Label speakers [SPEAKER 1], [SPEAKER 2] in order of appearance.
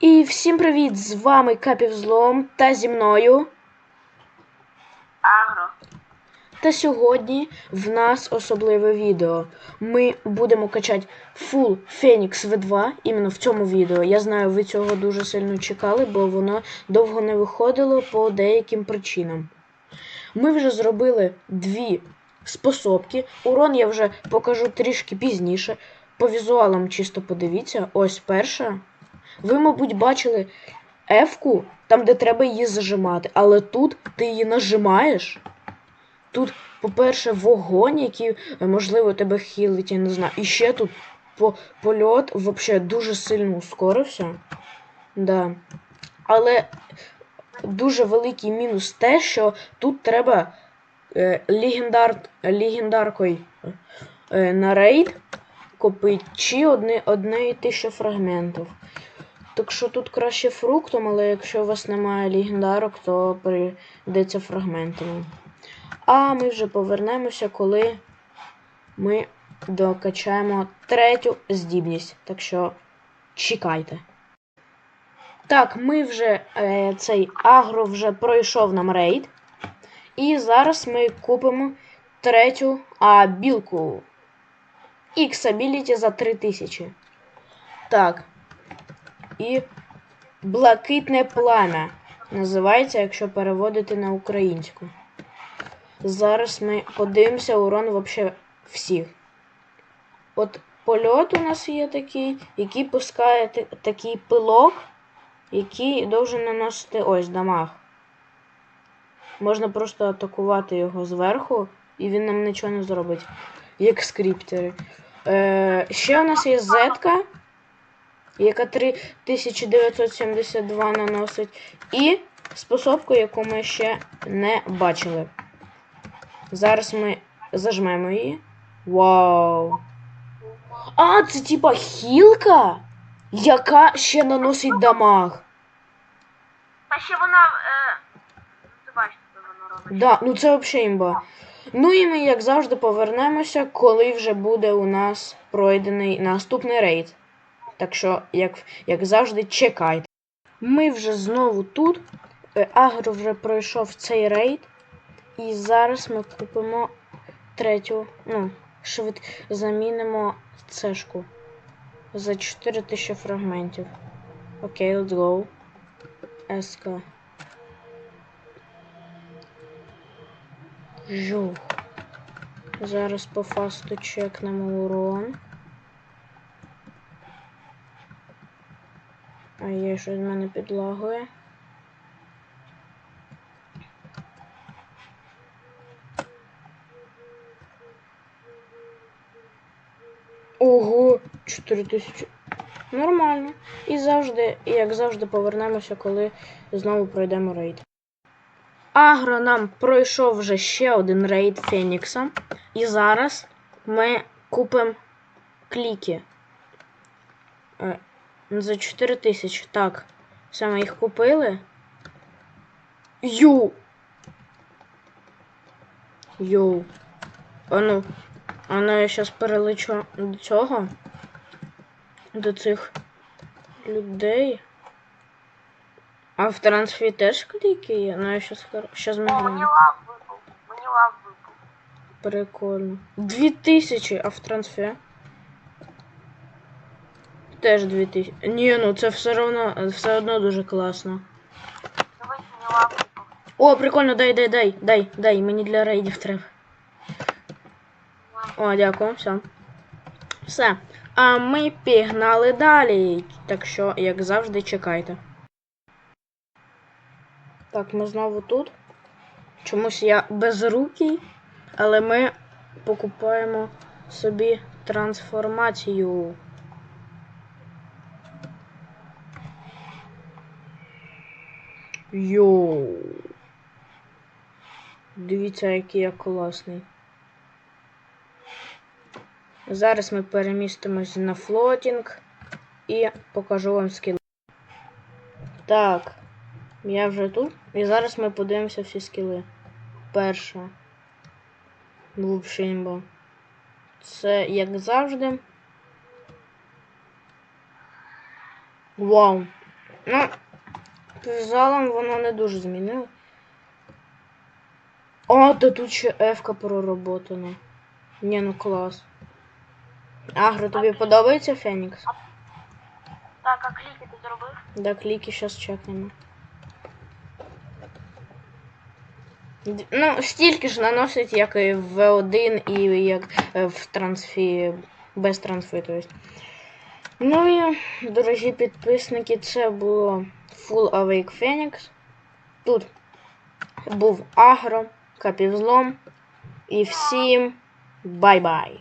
[SPEAKER 1] І всім привіт! З вами Капівзлом та зі мною.
[SPEAKER 2] Агро.
[SPEAKER 1] Та сьогодні в нас особливе відео. Ми будемо качати Full Phoenix V2 іменно в цьому відео. Я знаю, ви цього дуже сильно чекали, бо воно довго не виходило по деяким причинам. Ми вже зробили дві способки. Урон я вже покажу трішки пізніше. По візуалам чисто подивіться. Ось перша. Ви, мабуть, бачили F-ку, там, де треба її зажимати, але тут ти її нажимаєш. Тут, по-перше, вогонь, який, е, можливо, тебе хілить, я не знаю. І ще тут по польот взагалі дуже сильно ускорився. Да. Але дуже великий мінус те, що тут треба е, легендар, легендаркою е, на рейд купити чи одне, одне і тисяча фрагментів. Так що тут краще фруктом, але якщо у вас немає легендарок, то прийдеться фрагментами. А ми вже повернемося, коли ми докачаємо третю здібність. Так що чекайте. Так, ми вже е, цей агро вже пройшов нам рейд. І зараз ми купимо третю а, білку. X-Ability за 3000. Так. І блакитне пламя. Називається, якщо переводити на українську. Зараз ми подивимося урон вообще всіх. От польот у нас є такий, який пускає такий пилок, який должен наносити ось дамаг. Можна просто атакувати його зверху, і він нам нічого не зробить. Як скриптери. Е, ще у нас є зетка, яка 3972 наносить. І способку, яку ми ще не бачили. Зараз ми зажмемо її. Вау! А, це типа хілка, яка ще наносить дамаг.
[SPEAKER 2] Та ще вона. Е... Ти бачиш, що вона робить.
[SPEAKER 1] Да, ну це взагалі імба. Ну і ми, як завжди, повернемося, коли вже буде у нас пройдений наступний рейд. Так що, як, як завжди, чекайте. Ми вже знову тут. Е, Агро вже пройшов цей рейд. І зараз ми купимо третю. Ну, швид... замінимо цешку за 4000 фрагментів. Окей, let's go. СК. Жух. Зараз по фасту чекнемо урон. А є щось в мене підлагує. Ого, 4000. Нормально. І завжди, і як завжди, повернемося, коли знову пройдемо рейд. Агро нам пройшов вже ще один рейд Фенікса. І зараз ми купимо кліки. Е, За 4 тисячі. Так. Все, ми їх купили. Йоу! Йоу. Ану. Ану, я зараз перелечу до цього. До цих людей. А в трансфі теж кліки є? Ну я щас, щас ми
[SPEAKER 2] О, мені лав випав. Мені лав випав.
[SPEAKER 1] Прикольно. Дві тисячі, а в трансфер? Теж дві тисячі. Ні, ну це все одно, все одно дуже класно. О, прикольно, дай, дай, дай, дай, дай, мені для рейдів треба. О, дякую, все. Все. А ми пігнали далі. Так що, як завжди, чекайте. Так, ми знову тут. Чомусь я безрукий, але ми покупаємо собі трансформацію. Йоу. Дивіться, який я класний. Зараз ми перемістимось на флотінг і покажу вам скіли. Так, я вже тут. І зараз ми подивимося всі скіли. Перша. Імба. Це як завжди. Вау. Ну, залом воно не дуже змінило. О, та тут ще F-ка проработана. Ні, ну клас. Агро, тобі подобається Фенікс?
[SPEAKER 2] Так, а кліки ти зробив?
[SPEAKER 1] Да, кліки зараз чекаємо. Ну, стільки ж наносить, як і в V1 і як е, в трансфі, без трансфи, то есть. Ну і, дорогі підписники, це було Full Awake Phoenix. Тут був Агро, Капівзлом. І всім бай-бай!